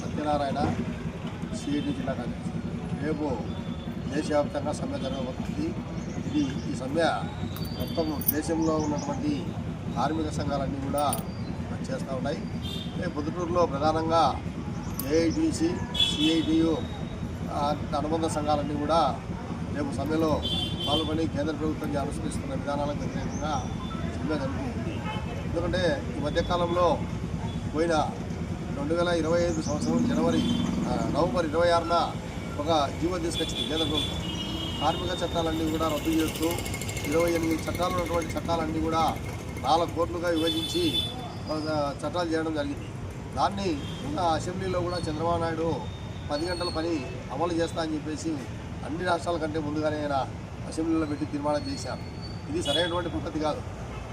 Satyanarayana CIT జిల్లా కార్యదర్శి. రేపు దేశవ్యాప్తంగా సమ్మె జరగబోతుంది. ఇది ఈ సమ్మె మొత్తం దేశంలో ఉన్నటువంటి కార్మిక సంఘాలన్నీ కూడా చేస్తూ ఉన్నాయి. రేపు పొద్దుటూరులో ప్రధానంగా ఏఐటీసీ సిఐటియు అనుబంధ సంఘాలన్నీ కూడా రేపు సమ్మెలో పాల్గొని కేంద్ర ప్రభుత్వం అనుసరిస్తున్న విధానాలకు వ్యతిరేకంగా సమ్మె జరుగుతుంది. ఎందుకంటే ఈ మధ్యకాలంలో పోయిన రెండు వేల ఇరవై ఐదు సంవత్సరం జనవరి నవంబర్ ఇరవై ఆరున ఒక జీవో తీసుకొచ్చింది కేంద్ర ప్రభుత్వం. కార్మిక చట్టాలన్నీ కూడా రద్దు చేస్తూ ఇరవై ఎనిమిది చట్టాలు ఉన్నటువంటి చట్టాలన్నీ కూడా నాలుగు కోట్లుగా విభజించి చట్టాలు చేయడం జరిగింది. దాన్ని ఇంకా అసెంబ్లీలో కూడా చంద్రబాబు నాయుడు పది గంటల పని అమలు చేస్తా అని చెప్పేసి అన్ని రాష్ట్రాల కంటే ముందుగానే ఆయన అసెంబ్లీలో పెట్టి తీర్మానం చేశారు. ఇది సరైనటువంటి పద్ధతి కాదు.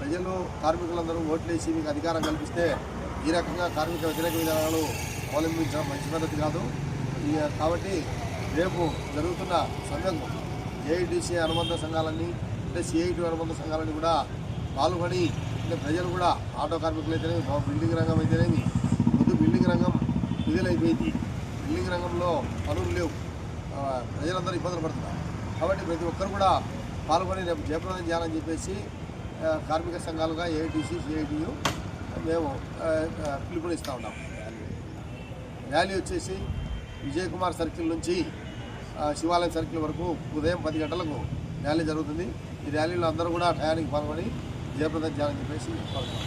ప్రజలు కార్మికులందరూ ఓట్లేసి మీకు అధికారం కల్పిస్తే ఈ రకంగా కార్మిక వ్యతిరేక విధానాలు అవలంబించడం మంచి పద్ధతి కాదు. కాబట్టి రేపు జరుగుతున్న సమ్మెకు ఏఐటీసీ అనుబంధ సంఘాలన్నీ అంటే సిఐటి అనుబంధ సంఘాలన్నీ కూడా పాల్గొని అంటే ప్రజలు కూడా ఆటో కార్మికులు అయితేనేమి బిల్డింగ్ రంగం అయితేనేమి ముందు బిల్డింగ్ రంగం విధులైపోయింది బిల్డింగ్ రంగంలో పనులు లేవు. ప్రజలందరూ ఇబ్బందులు పడుతున్నారు. కాబట్టి ప్రతి ఒక్కరు కూడా పాల్గొని రేపు జయప్రదం చేయాలని చెప్పేసి కార్మిక సంఘాలుగా ఏఐటీసీ సిఐటియు మేము పిలుపునిస్తూ ఉన్నాం. ర్యాలీ వచ్చేసి విజయ్ కుమార్ సర్కిల్ నుంచి శివాలయం సర్కిల్ వరకు ఉదయం పది గంటలకు ర్యాలీ జరుగుతుంది. ఈ ర్యాలీలో అందరూ కూడా టయానికి పాల్గొని జయప్రదం చేయాలని చెప్పేసి కోరుతున్నాం